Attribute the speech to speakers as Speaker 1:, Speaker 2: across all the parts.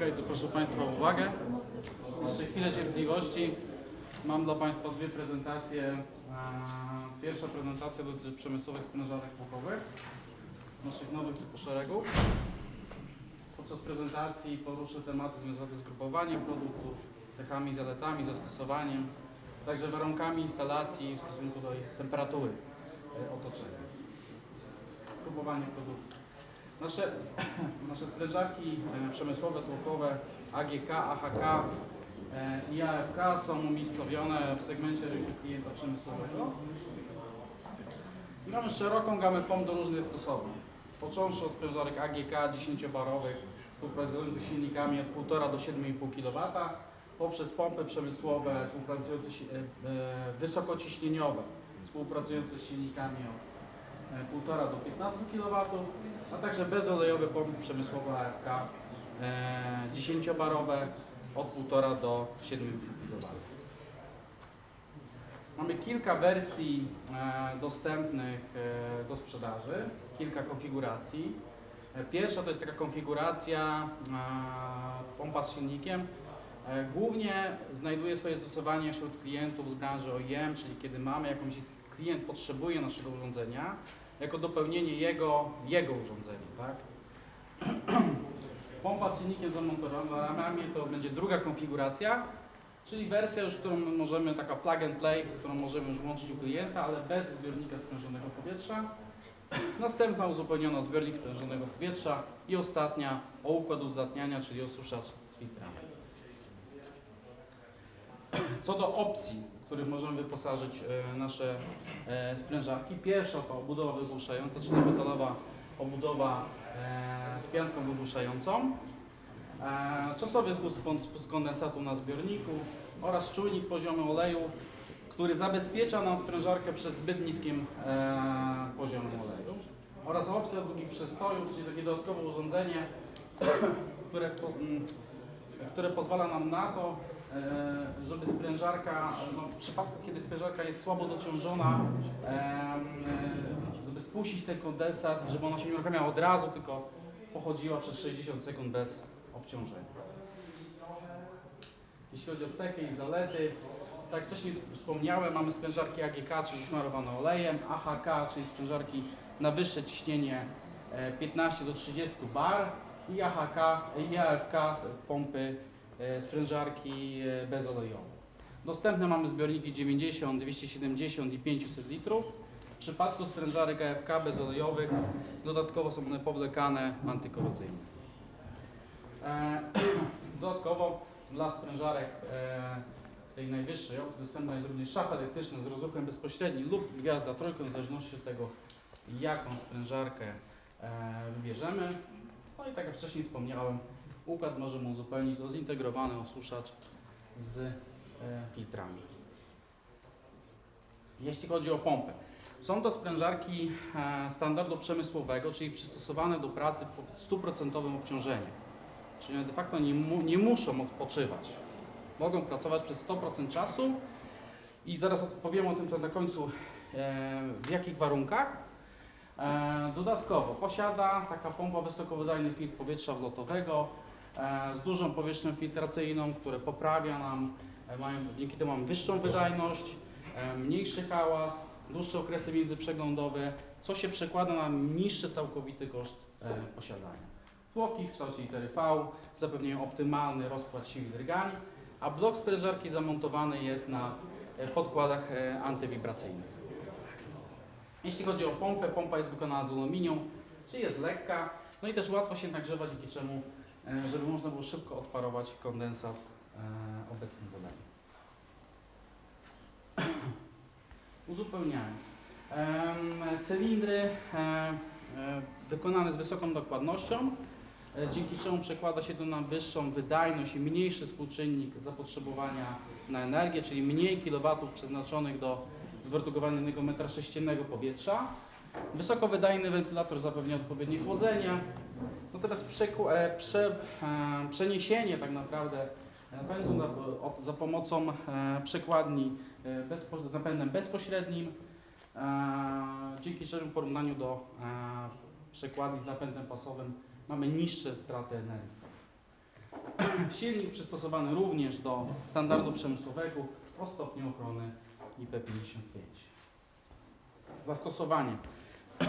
Speaker 1: To proszę Państwa o uwagę. Jeszcze chwilę cierpliwości. Mam dla Państwa dwie prezentacje. Eee, Pierwsza prezentacja dotyczy przemysłowych sprężarek łukowych, naszych nowych szeregów. Podczas prezentacji poruszę tematy związane z grupowaniem produktów, cechami, zaletami, zastosowaniem, także warunkami instalacji w stosunku do temperatury e, otoczenia. Grupowanie produktów. Nasze, nasze sprężarki e, przemysłowe, tłokowe AGK, AHK e, i AFK są umiejscowione w segmencie rynku klienta przemysłowego. Mamy szeroką gamę pomp do różnych stosowań. Począwszy od sprężarek AGK 10-barowych, współpracujących silnikami od 1,5 do 7,5 kW, poprzez pompy przemysłowe współpracujące e, wysokociśnieniowe, współpracujące z silnikami od 1,5 do 15 kW, a także bezolejowe pompy przemysłowe AFK e, 10-barowe od 1,5 do 7,5 kW. Mamy kilka wersji e, dostępnych e, do sprzedaży, kilka konfiguracji. E, Pierwsza to jest taka konfiguracja e, pompa z silnikiem. E, Głównie znajduje swoje zastosowanie wśród klientów z branży OEM, czyli kiedy mamy jakąś, klient potrzebuje naszego urządzenia, jako dopełnienie jego, jego urządzenia, tak? Pompa z silnikiem zamontowanymi to będzie druga konfiguracja, czyli wersja już, którą możemy, taka plug and play, którą możemy już włączyć u klienta, ale bez zbiornika sprężonego powietrza. Następna uzupełniona zbiornik sprężonego powietrza i ostatnia o układ uzdatniania, czyli osuszacz z filtrami. Co do opcji, których możemy wyposażyć e, nasze e, sprężarki. Pierwsza to obudowa wygłuszająca, czyli metalowa obudowa e, z pianką wygłuszającą. Czasowy spust, kondensatu na zbiorniku oraz czujnik poziomu oleju, który zabezpiecza nam sprężarkę przed zbyt niskim poziomem oleju. Oraz opcja długich przestojów, czyli takie dodatkowe urządzenie, które, po- m, które pozwala nam na to, e, żeby sprężarka, no, w przypadku kiedy sprężarka jest słabo dociążona, e, e, żeby spuścić ten kondensat, żeby ona się nie uruchamiała od razu, tylko pochodziła przez 60 sekund bez obciążenia. Jeśli chodzi o cechy i zalety, tak jak wcześniej wspomniałem, mamy sprężarki AGK, czyli smarowane olejem, AHK, czyli sprężarki na wyższe ciśnienie e, 15 do 30 bar i AHK i AFK pompy e, sprężarki e, bezolejowe. Dostępne mamy zbiorniki 90, 270 i 500 litrów. W przypadku sprężarek AFK bezolejowych dodatkowo są one powlekane antykorozyjnie. E, Dodatkowo dla sprężarek e, tej najwyższej opcji dostępna jest również szafa elektryczna z rozruchem bezpośrednim lub gwiazda trójką, w zależności od tego, jaką sprężarkę e, wybierzemy. No i tak jak wcześniej wspomniałem, układ możemy uzupełnić o zintegrowany osuszacz z e, filtrami. Jeśli chodzi o pompę, są to sprężarki e, standardu przemysłowego, czyli przystosowane do pracy pod 100% obciążeniem. Czyli de facto nie, mu, nie muszą odpoczywać. Mogą pracować przez 100% czasu i zaraz odpowiem o tym na końcu, e, w jakich warunkach. E, dodatkowo posiada taka pompa wysokowydajny filtr powietrza wlotowego e, z dużą powierzchnią filtracyjną, które poprawia nam, e, mają, dzięki temu mamy wyższą wydajność, mniejszy hałas, dłuższe okresy międzyprzeglądowe, co się przekłada na niższy całkowity koszt posiadania. Tłoki w kształcie litery V zapewniają optymalny rozkład sił i drgań, a blok sprężarki zamontowany jest na podkładach antywibracyjnych. Jeśli chodzi o pompę, pompa jest wykonana z aluminium, czyli jest lekka, no i też łatwo się nagrzewa, dzięki czemu, e, żeby można było szybko odparować kondensat e, obecnym w oleju. Uzupełniając. Cylindry e, wykonane z wysoką dokładnością, dzięki czemu przekłada się to na wyższą wydajność i mniejszy współczynnik zapotrzebowania na energię, czyli mniej kilowatów przeznaczonych do wyprodukowania jednego metra sześciennego powietrza. Wysokowydajny wentylator zapewnia odpowiednie chłodzenie. Natomiast e, prze, e, przeniesienie tak naprawdę napędu na, od, za pomocą e, przekładni e, bezpo, z napędem bezpośrednim, e, dzięki czemu porównaniu do e, przekładni z napędem pasowym mamy niższe straty energii. Silnik przystosowany również do standardu przemysłowego o stopniu ochrony IP55. Zastosowanie.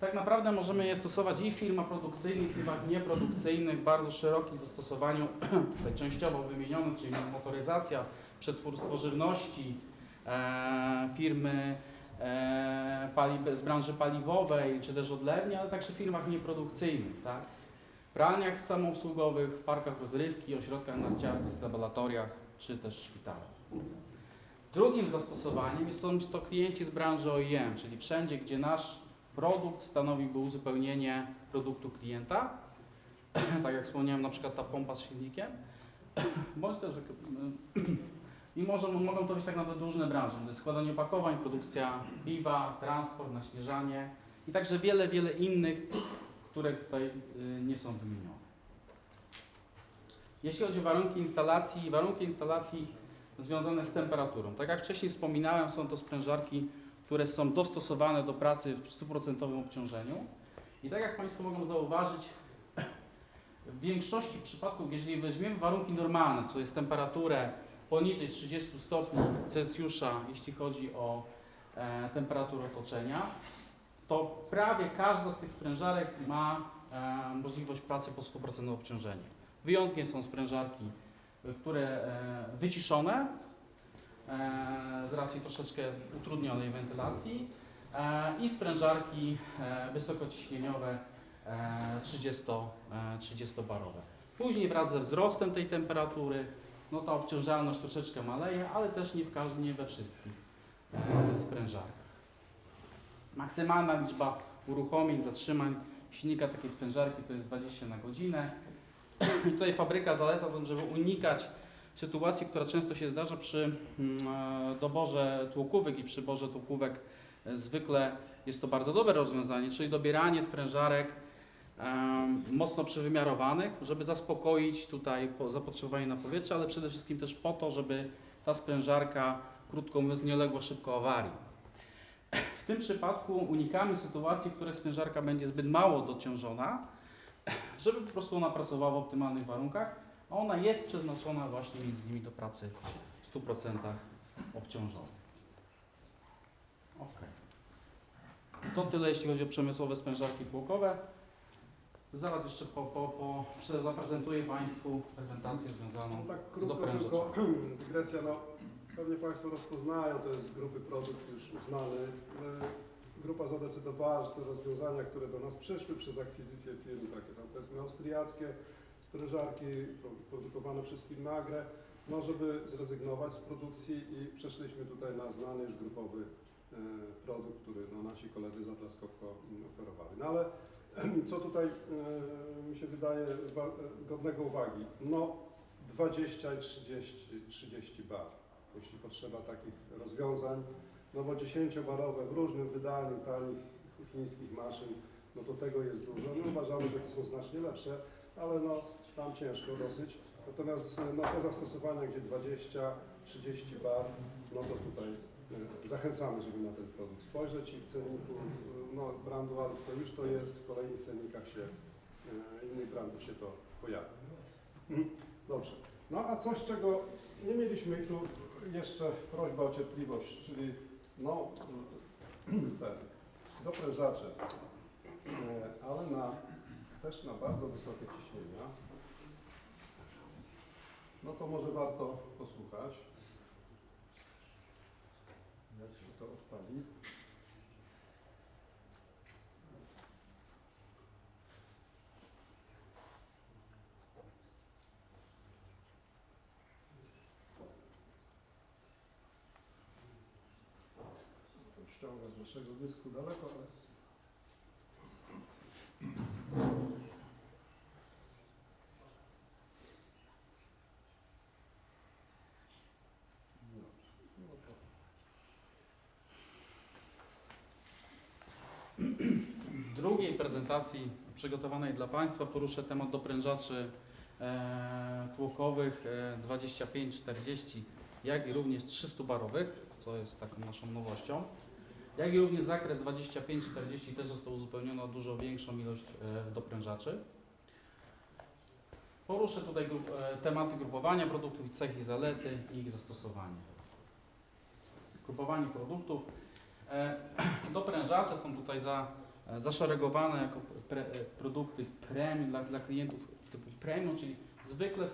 Speaker 1: Tak naprawdę możemy je stosować i w firmach produkcyjnych, i w firmach nieprodukcyjnych, bardzo szerokim zastosowaniu, tutaj częściowo wymienionych, czyli motoryzacja, przetwórstwo żywności, e, firmy e, pali- z branży paliwowej, czy też odlewni, ale także w firmach nieprodukcyjnych, tak? pralniach samoobsługowych, parkach rozrywki, ośrodkach narciarskich, laboratoriach, czy też szpitalach. Drugim zastosowaniem są to klienci z branży OEM, czyli wszędzie, gdzie nasz produkt stanowiłby uzupełnienie produktu klienta, tak jak wspomniałem, na przykład ta pompa z silnikiem, bądź też i może, mogą to być tak naprawdę różne branże, to jest składanie opakowań, produkcja piwa, transport, naśnieżanie i także wiele, wiele innych, które tutaj y, nie są wymienione. Jeśli chodzi o warunki instalacji, warunki instalacji związane z temperaturą. Tak jak wcześniej wspominałem, są to sprężarki, które są dostosowane do pracy w 100% obciążeniu. I tak jak Państwo mogą zauważyć, w większości przypadków, jeżeli weźmiemy warunki normalne, to jest temperaturę poniżej 30 stopni Celsjusza, jeśli chodzi o e, temperaturę otoczenia, to prawie każda z tych sprężarek ma e, możliwość pracy po 100% obciążeniu. Wyjątkiem są sprężarki, które e, wyciszone e, z racji troszeczkę utrudnionej wentylacji e, i sprężarki wysokociśnieniowe e, 30, e, 30-barowe. Później wraz ze wzrostem tej temperatury no ta obciążalność troszeczkę maleje, ale też nie w każdym, nie we wszystkich sprężarkach. Maksymalna liczba uruchomień, zatrzymań silnika takiej sprężarki to jest 20 na godzinę. I tutaj fabryka zaleca żeby unikać sytuacji, która często się zdarza przy mm, e, doborze tłokówek i przy borze tłokówek e, zwykle jest to bardzo dobre rozwiązanie, czyli dobieranie sprężarek mocno przewymiarowanych, żeby zaspokoić tutaj po- zapotrzebowanie na powietrze, ale przede wszystkim też po to, żeby ta sprężarka, krótko mówiąc, nie uległa szybko awarii. W tym przypadku unikamy sytuacji, w których sprężarka będzie zbyt mało dociążona, żeby po prostu ona pracowała w optymalnych warunkach, a ona jest przeznaczona właśnie między innymi do pracy w 100% obciążonej. Ok. To tyle jeśli chodzi o przemysłowe sprężarki tłokowe. Zaraz jeszcze po, po, po zaprezentuję Państwu prezentację związaną
Speaker 2: No tak
Speaker 1: z
Speaker 2: krótko
Speaker 1: doprężaczami.
Speaker 2: tylko dygresja, no pewnie Państwo rozpoznają, to jest z grupy produkt już uznany. Grupa zadecydowała, że te rozwiązania, które do nas przyszły przez akwizycję firm, takie tam powiedzmy austriackie, sprężarki pro- produkowane przez firmę Agre, no żeby zrezygnować z produkcji i przeszliśmy tutaj na znany już grupowy e, produkt, który no, nasi koledzy z Atlas Copco oferowali. No ale co tutaj e, mi się wydaje e, godnego uwagi? No 20 i 30, 30 bar, jeśli potrzeba takich rozwiązań. No bo 10-barowe w różnym wydaniu tanich chińskich maszyn, no to tego jest dużo. My uważamy, że to są znacznie lepsze, ale no tam ciężko dosyć. Natomiast no, te zastosowania, gdzie 20, 30 bar, no to tutaj e, zachęcamy, żeby na ten produkt spojrzeć i w cenniku e, no, brandu Alp to już to jest, w kolejnych cennikach się, e, innych brandów się to pojawia. Mhm. Dobrze. No a coś, czego nie mieliśmy i tu jeszcze prośba o cierpliwość, czyli no te doprężacze, e, ale na, też na bardzo wysokie ciśnienia. No to może warto posłuchać. Jak się to odpali. To ściąga z waszego dysku daleko, ale...
Speaker 1: W drugiej prezentacji przygotowanej dla Państwa poruszę temat doprężaczy e, tłokowych e, 25-40, jak i również 300-barowych, co jest taką naszą nowością. Jak i również zakres 25-40 też został uzupełniony o dużo większą ilość e, doprężaczy. Poruszę tutaj grup, e, tematy grupowania produktów, ich cechy zalety i ich zastosowanie. Grupowanie produktów. E, Doprężacze są tutaj za, zaszeregowane jako pre, produkty premium dla, dla klientów typu premium, czyli zwykle,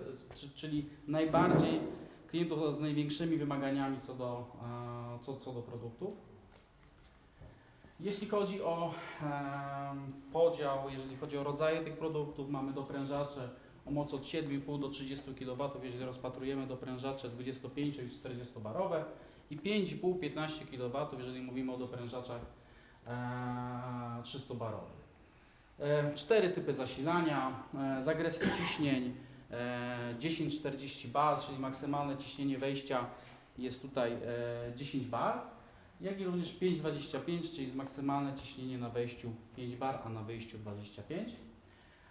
Speaker 1: czyli najbardziej klientów z największymi wymaganiami co do, co, co do produktów. Jeśli chodzi o podział, jeżeli chodzi o rodzaje tych produktów, mamy doprężacze o mocy od 7,5 do 30 kW, jeżeli rozpatrujemy doprężacze 25 i 40 barowe i 5,5-15 kW, jeżeli mówimy o doprężaczach e, 300 barowych. Cztery typy zasilania, zakresy ciśnień e, 10-40 bar, czyli maksymalne ciśnienie wejścia jest tutaj e, 10 bar, jak i również 5,25, czyli maksymalne ciśnienie na wejściu 5 bar, a na wyjściu 25.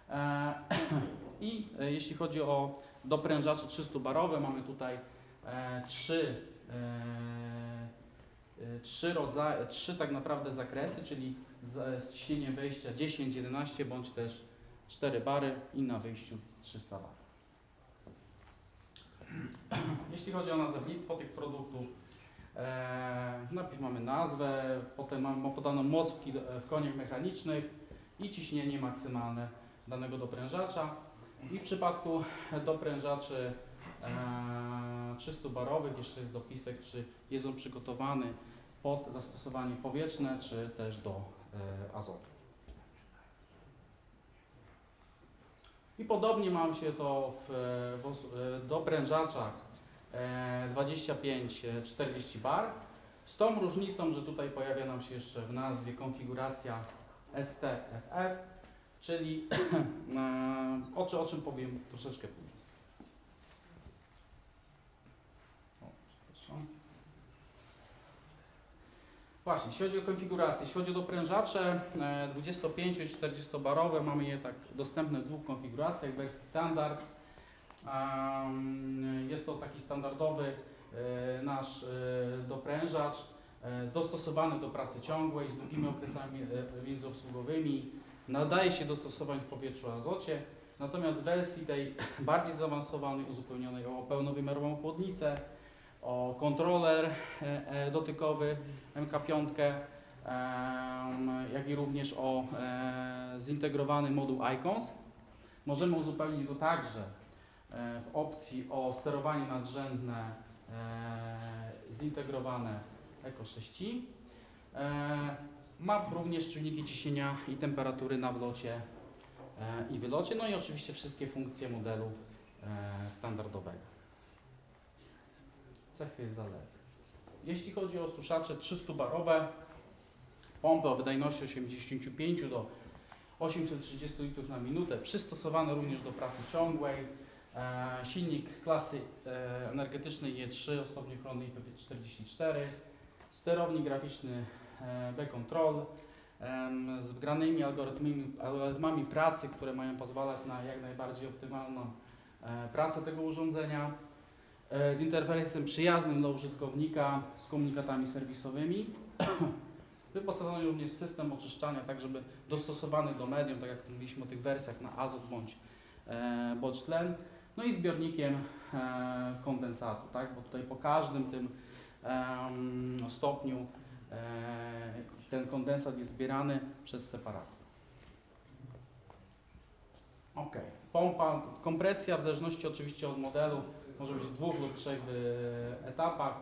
Speaker 1: E, I e, jeśli chodzi o doprężacze 300 barowe, mamy tutaj e, trzy, trzy rodzaje, trzy tak naprawdę zakresy, czyli z, ciśnieniem wejścia 10, 11 bądź też 4 bary i na wyjściu 300 bar. Jeśli chodzi o nazewnictwo tych produktów, najpierw mamy nazwę, potem mamy podaną moc w, koniach mechanicznych i ciśnienie maksymalne danego doprężacza. I w przypadku doprężaczy e, 300 barowych jeszcze jest dopisek, czy jest on przygotowany pod zastosowanie powietrzne, czy też do e, azotu. I podobnie mam się to w, w e, doprężaczach e, 25-40 bar. Z tą różnicą, że tutaj pojawia nam się jeszcze w nazwie konfiguracja STFF, czyli e, o, o czym powiem troszeczkę później. Właśnie, jeśli chodzi o konfigurację, jeśli chodzi o doprężacze e, 25 i 40 barowe, mamy je tak dostępne w dwóch konfiguracjach, wersji standard. Jest to taki standardowy e, nasz e, doprężacz, e, dostosowany do pracy ciągłej z długimi okresami międzyobsługowymi. Nadaje się do stosowań w powietrzu azocie. Natomiast w wersji tej bardziej zaawansowanej, uzupełnionej o pełnowymiarową chłodnicę, o kontroler dotykowy MK5, em, jak i również o zintegrowany moduł ICONS. Możemy uzupełnić to także w opcji o sterowanie nadrzędne e, zintegrowane Eco 6. E, ma również czujniki ciśnienia i temperatury na wlocie e, i wylocie, no i oczywiście wszystkie funkcje modelu e, standardowego. Cechy zalety. Jeśli chodzi o suszacze 300-barowe, pompy o wydajności 85 do 830 litrów na minutę, przystosowane również do pracy ciągłej, e, silnik klasy e, energetycznej E3 o stopniu ochronnej IP44, sterownik graficzny e, B-Control z wgranymi algorytmami, algorytmami pracy, które mają pozwalać na jak najbardziej optymalną e, pracę tego urządzenia e, z interfejsem przyjaznym dla użytkownika, z komunikatami serwisowymi. Wyposażony również w system oczyszczania, tak żeby dostosowany do medium, tak jak mówiliśmy o tych wersjach na azot bądź, e, bądź tlen. No i zbiornikiem e, kondensatu, tak? bo tutaj po każdym tym em, stopniu e, ten kondensat jest zbierany przez separator. Ok, pompa, kompresja w zależności oczywiście od modelu może być w dwóch lub trzech e, etapach.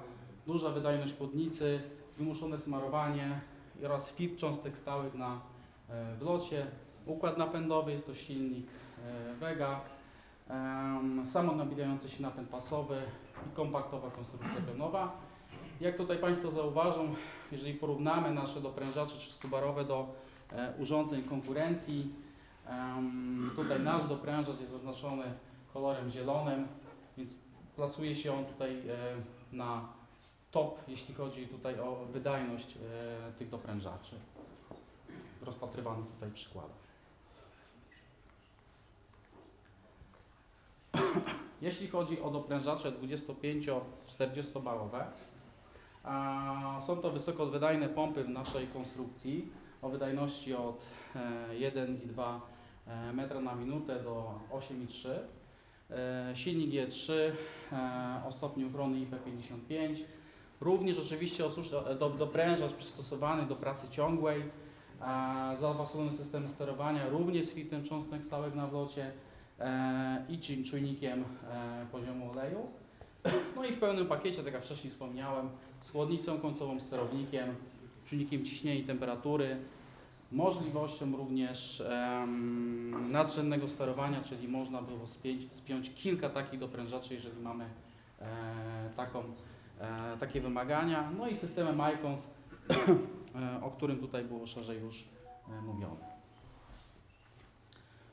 Speaker 1: Duża wydajność chłodnicy, wymuszone smarowanie oraz filtr cząstek stałych na e, wlocie. Układ napędowy jest to silnik Vega. Samonabijający się napęd pasowy i kompaktowa konstrukcja pionowa. Jak tutaj Państwo zauważą, jeżeli porównamy nasze doprężacze 300-barowe do e, urządzeń konkurencji, tutaj nasz doprężacz jest zaznaczony kolorem zielonym, więc plasuje się on tutaj e, na top, jeśli chodzi tutaj o wydajność e, tych doprężaczy. Rozpatrywanych tutaj przykładów. Jeśli chodzi o doprężacze 25-40 barowe, są to wysokowydajne pompy w naszej konstrukcji o wydajności od e, 1,2 e, metra na minutę do 8,3. E, silnik G3 e, o stopniu ochrony IP55. Również oczywiście doprężacz przystosowany do pracy ciągłej. E, zaawansowany system sterowania również z filtrem cząstek stałych na wlocie e, i czym czujnikiem e, poziomu oleju. No i w pełnym pakiecie, tak jak wcześniej wspomniałem, z chłodnicą końcową, sterownikiem, czujnikiem ciśnienia i temperatury, możliwością również nadrzędnego sterowania, czyli można było spiąć, spiąć kilka takich doprężaczy, jeżeli mamy e, taką, e, takie wymagania. No i systemem ICONS, e, o którym tutaj było szerzej już e, mówione.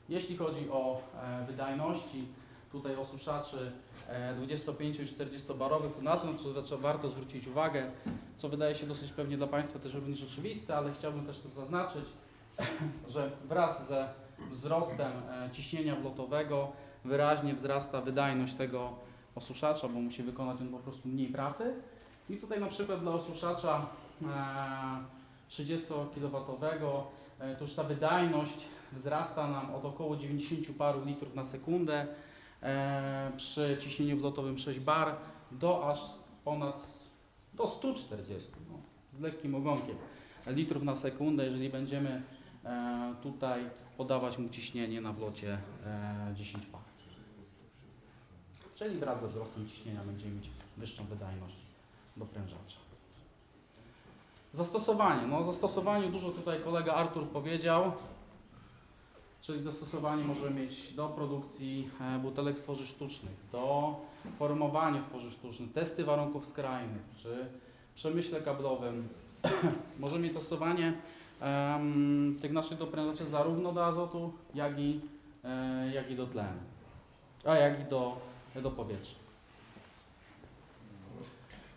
Speaker 1: Jeśli chodzi o e, wydajności tutaj osuszaczy e, 25 i 40 barowych, to na co, to znaczy warto zwrócić uwagę, co wydaje się dosyć pewnie dla Państwa też również oczywiste, ale chciałbym też to zaznaczyć, że wraz ze wzrostem e, ciśnienia wlotowego wyraźnie wzrasta wydajność tego osuszacza, bo musi wykonać on po prostu mniej pracy. I tutaj na przykład dla osuszacza e, 30 kW e, to już ta wydajność wzrasta nam od około 90 paru litrów na sekundę e, przy ciśnieniu wlotowym 6 bar do aż ponad do 140 no, z lekkim ogonkiem litrów na sekundę, jeżeli będziemy e, tutaj podawać mu ciśnienie na wlocie e, 10 bar. Czyli wraz ze wzrostem ciśnienia będziemy mieć wyższą wydajność doprężacza. Zastosowanie. No o zastosowaniu dużo tutaj kolega Artur powiedział. Czyli zastosowanie możemy mieć do produkcji e, butelek z tworzyw sztucznych, do formowania tworzyw sztucznych, testy warunków skrajnych, czy przemyśle kablowym. możemy mieć stosowanie em, tych naszych doprężaczy zarówno do azotu, jak i, e, jak i do tlenu, a jak i do, do powietrza.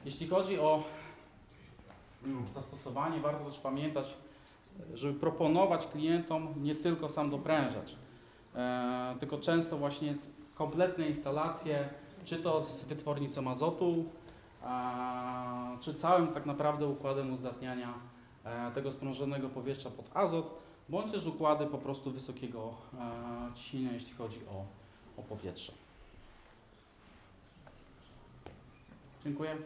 Speaker 1: Jeśli chodzi o mm, zastosowanie, warto też pamiętać, żeby proponować klientom nie tylko sam doprężacz, e, tylko często właśnie kompletne instalacje, czy to z wytwornicą azotu, czy całym tak naprawdę układem uzdatniania e, tego sprężonego powietrza pod azot, bądź też układy po prostu wysokiego e, ciśnienia, jeśli chodzi o, o powietrze. Dziękuję.